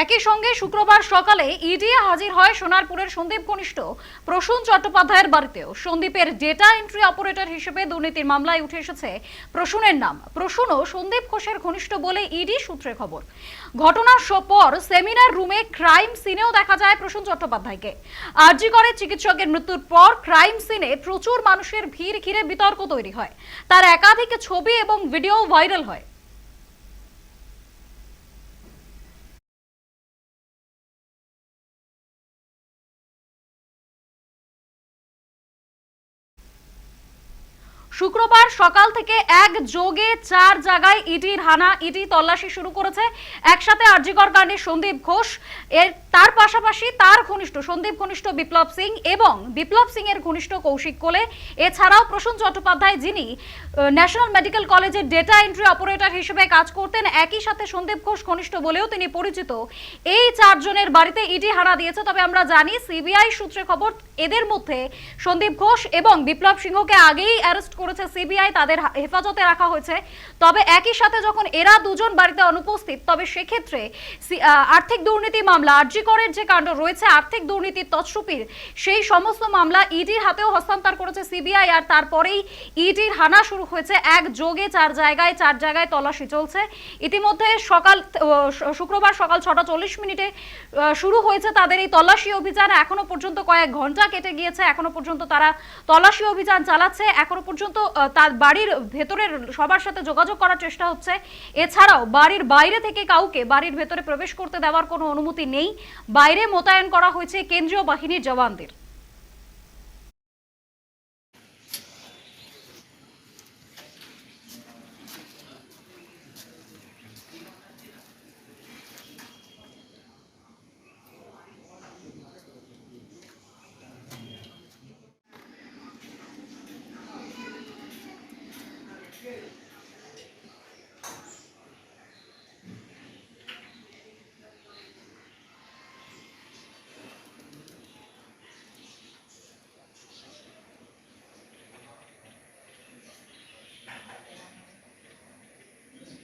একই সঙ্গে শুক্রবার সকালে ইডি হাজির হয় সোনারপুরের সন্দীপ ঘনিষ্ঠ। প্রসূন চট্টোপাধ্যায়ের বাড়িতেও। সন্দীপের ডেটা এন্ট্রি অপারেটর হিসেবে দুর্নীতির মামলায় উঠে এসেছে প্রসূনের নাম। প্রসূনও সন্দীপ ঘোষের ঘনিষ্ঠ বলে ইডি সূত্রে খবর। ঘটনার পর সেমিনার রুমে ক্রাইম সিনেও দেখা যায় প্রসূন চট্টোপাধ্যায়কে। আরজি করে চিকিৎসকের মৃত্যুর পর ক্রাইম সিনে প্রচুর মানুষের ভিড় ঘিরে বিতর্ক তৈরি হয়। তার একাধিক ছবি এবং ভিডিও ভাইরাল হয়। শুক্রবার সকাল থেকে এক যোগে চার জায়গায় ইডির হানা ইডি তল্লাশি শুরু করেছে। একসাথে আরজিকর কাণ্ডে সন্দীপ ঘোষ, এর তার পাশাপাশি তার ঘনিষ্ঠ, সন্দীপ ঘনিষ্ঠ বিপ্লব সিং এবং বিপ্লব সিং এর ঘনিষ্ঠ কৌশিক কোলে। এছাড়াও প্রসূন চট্টোপাধ্যায় যিনি ন্যাশনাল মেডিকেল কলেজের ডেটা এন্ট্রি অপারেটর হিসেবে কাজ করতেন, একই সাথে সন্দীপ ঘোষ ঘনিষ্ঠ বলেও তিনি পরিচিত। এই চারজনের বাড়িতে ইডি হানা দিয়েছে, তবে আমরা জানি সিবিআই সূত্রে খবর, এদের মধ্যে সন্দীপ ঘোষ এবং বিপ্লব সিংহকে আগেই অ্যারেস্ট করেছে সিবিআই তাদের হেফাজতে রাখা হয়েছে। তবে একই সাথে যখন এরা দুজন বাড়িতে অনুপস্থিত, তবে সেক্ষেত্রে আর্থিক দুর্নীতি মামলা আরজিকরের যে কাণ্ড রয়েছে, আর্থিক দুর্নীতির তছরুপির সেই সমস্ত মামলা ইডির হাতেও হস্তান্তর করেছে সিবিআই, আর তারপরেই ইডির হানা শুরু হয়েছে এক যোগে চার জায়গায় চার জায়গায় তল্লাশি চলছে। ইতিমধ্যে সকাল শুক্রবার সকাল ছটা চল্লিশ মিনিটে শুরু হয়েছে তাদের এই তল্লাশি অভিযান। এখনও পর্যন্ত কয়েক ঘণ্টা কেটে গিয়েছে, এখনও পর্যন্ত তারা তল্লাশি অভিযান চালাচ্ছে, এখনও পর্যন্ত আহ, তার বাড়ির ভেতরের সবার সাথে যোগাযোগ করার চেষ্টা হচ্ছে। এছাড়াও বাড়ির বাইরে থেকে কাউকে বাড়ির ভেতরে প্রবেশ করতে দেওয়ার কোনো অনুমতি নেই। বাইরে মোতায়েন করা হয়েছে কেন্দ্রীয় বাহিনীর জওয়ানদের।